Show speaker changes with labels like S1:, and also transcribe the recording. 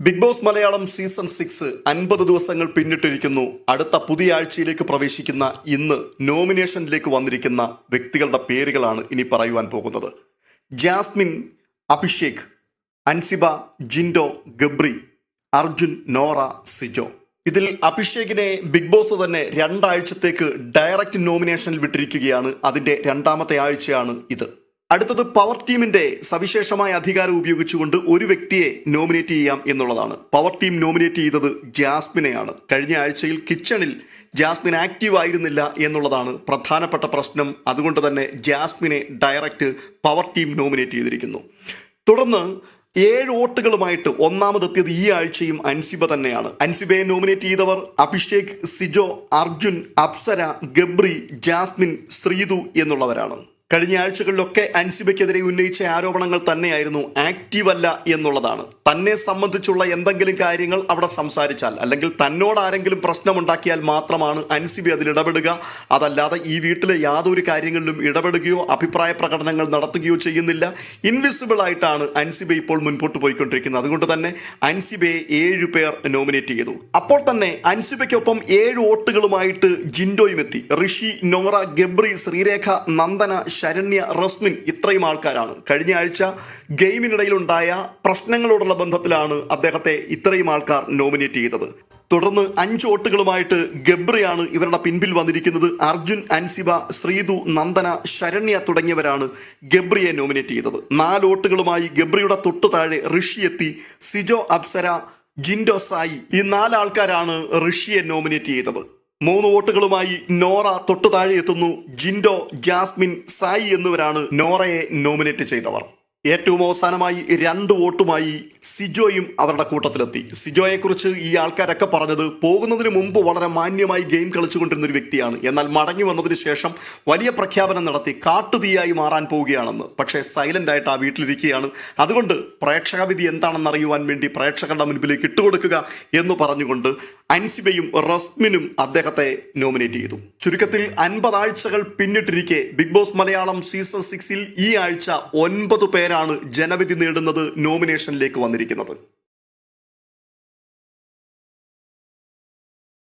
S1: Bigg Boss Malayalam season six അൻപത് ദിവസങ്ങൾ പിന്നിട്ടിരിക്കുന്നു. അടുത്ത പുതിയ ആഴ്ചയിലേക്ക് പ്രവേശിക്കുന്ന ഇന്ന് നോമിനേഷനിലേക്ക് വന്നിരിക്കുന്ന വ്യക്തികളുടെ പേരുകളാണ് ഇനി പറയുവാൻ പോകുന്നത്. ജാസ്മിൻ അഭിഷേക് അൻസിബ ജിൻഡോ ഗബ്രി അർജുൻ നോറ സിജോ. ഇതിൽ അഭിഷേകിനെ ബിഗ് ബോസ് തന്നെ രണ്ടാഴ്ചത്തേക്ക് ഡയറക്റ്റ് നോമിനേഷനിൽ വിട്ടിരിക്കുകയാണ്. അതിന്റെ രണ്ടാമത്തെ ആഴ്ചയാണ് ഇത്. അടുത്തത് പവർ ടീമിന്റെ സവിശേഷമായ അധികാരം ഉപയോഗിച്ചുകൊണ്ട് ഒരു വ്യക്തിയെ നോമിനേറ്റ് ചെയ്യാം എന്നുള്ളതാണ്. പവർ ടീം നോമിനേറ്റ് ചെയ്തത് ജാസ്മിനെയാണ്. കഴിഞ്ഞ ആഴ്ചയിൽ കിച്ചണിൽ ജാസ്മിൻ ആക്റ്റീവ് ആയിരുന്നില്ല എന്നുള്ളതാണ് പ്രധാനപ്പെട്ട പ്രശ്നം. അതുകൊണ്ട് തന്നെ ജാസ്മിനെ ഡയറക്റ്റ് പവർ ടീം നോമിനേറ്റ് ചെയ്തിരിക്കുന്നു. തുടർന്ന് ഏഴ് വോട്ടുകളുമായിട്ട് ഒന്നാമതെത്തിയത് ഈ ആഴ്ചയും അൻസിബ തന്നെയാണ്. അൻസിബയെ നോമിനേറ്റ് ചെയ്തവർ അഭിഷേക് സിജോ അർജുൻ അപ്സര ഗബ്രി ജാസ്മിൻ ശ്രീതു എന്നുള്ളവരാണ്. കഴിഞ്ഞ ആഴ്ചകളിലൊക്കെ അൻസിബയ്ക്കെതിരെ ഉന്നയിച്ച ആരോപണങ്ങൾ തന്നെയായിരുന്നു ആക്റ്റീവ് അല്ല എന്നുള്ളതാണ്. തന്നെ സംബന്ധിച്ചുള്ള എന്തെങ്കിലും കാര്യങ്ങൾ അവിടെ സംസാരിച്ചാൽ അല്ലെങ്കിൽ തന്നോട് ആരെങ്കിലും പ്രശ്നമുണ്ടാക്കിയാൽ മാത്രമാണ് അൻസിബി അതിൽ ഇടപെടുക. അതല്ലാതെ ഈ വീട്ടിലെ യാതൊരു കാര്യങ്ങളിലും ഇടപെടുകയോ അഭിപ്രായ പ്രകടനങ്ങൾ നടത്തുകയോ ചെയ്യുന്നില്ല. ഇൻവിസിബിൾ ആയിട്ടാണ് അൻസിബ ഇപ്പോൾ മുൻപോട്ട് പോയിക്കൊണ്ടിരിക്കുന്നത്. അതുകൊണ്ട് തന്നെ അൻസിബയെ ഏഴ് പേർ നോമിനേറ്റ് ചെയ്തു. അപ്പോൾ തന്നെ അൻസിബയ്ക്കൊപ്പം ഏഴ് വോട്ടുകളുമായിട്ട് ജിൻഡോയും എത്തി ഋഷി നോറ ഗബ്രി ശ്രീരേഖ നന്ദന ശരണ്യ റസ്മിൻ ഇത്രയും ആൾക്കാരാണ്. കഴിഞ്ഞ ആഴ്ച ഗെയിമിനിടയിലുണ്ടായ പ്രശ്നങ്ങളോടുള്ള ബന്ധത്തിലാണ് അദ്ദേഹത്തെ ഇത്രയും ആൾക്കാർ നോമിനേറ്റ് ചെയ്തത്. തുടർന്ന് അഞ്ച് വോട്ടുകളുമായിട്ട് ഗബ്രിയാണ് ഇവരുടെ പിൻപിൽ വന്നിരിക്കുന്നത്. അർജുൻ അൻസിബ ശ്രീതു നന്ദന ശരണ്യ തുടങ്ങിയവരാണ് ഗബ്രിയെ നോമിനേറ്റ് ചെയ്തത്. നാല് വോട്ടുകളുമായി ഗബ്രിയുടെ തൊട്ടു താഴെ ഋഷി എത്തി സിജോ അപ്സര ജിൻഡോ സായി ഈ നാലാൾക്കാരാണ് ഋഷിയെ നോമിനേറ്റ് ചെയ്തത്. മൂന്ന് വോട്ടുകളുമായി നോറ തൊട്ടു താഴെ എത്തുന്നു ജിൻഡോ ജാസ്മിൻ സായി എന്നിവരാണ് നോറയെ നോമിനേറ്റ് ചെയ്തവർ. ഏറ്റവും അവസാനമായി രണ്ട് വോട്ടുമായി സിജോയും അവരുടെ കൂട്ടത്തിലെത്തി. സിജോയെക്കുറിച്ച് ഈ ആൾക്കാരൊക്കെ പറഞ്ഞത് പോകുന്നതിന് മുമ്പ് വളരെ മാന്യമായി ഗെയിം കളിച്ചുകൊണ്ടിരുന്ന ഒരു വ്യക്തിയാണ്. എന്നാൽ മടങ്ങി വന്നതിന് ശേഷം വലിയ പ്രഖ്യാപനം നടത്തി കാട്ടുതീയായി മാറാൻ പോവുകയാണെന്ന്. പക്ഷേ സൈലന്റ് ആയിട്ട് ആ വീട്ടിലിരിക്കുകയാണ്. അതുകൊണ്ട് പ്രേക്ഷകവിധി എന്താണെന്ന് അറിയുവാൻ വേണ്ടി പ്രേക്ഷകരുടെ മുൻപിലേക്ക് ഇട്ടുകൊടുക്കുക എന്ന് പറഞ്ഞുകൊണ്ട് അൻസിബയും റസ്മിനും അദ്ദേഹത്തെ നോമിനേറ്റ് ചെയ്തു. ചുരുക്കത്തിൽ അൻപത് ആഴ്ചകൾ പിന്നിട്ടിരിക്കെ ബിഗ് ബോസ് മലയാളം സീസൺ സിക്സിൽ ഈ ആഴ്ച ഒൻപത് പേരാണ് ജനവിധി നേടുന്നത് നോമിനേഷനിലേക്ക് വന്നിരിക്കുന്നത്.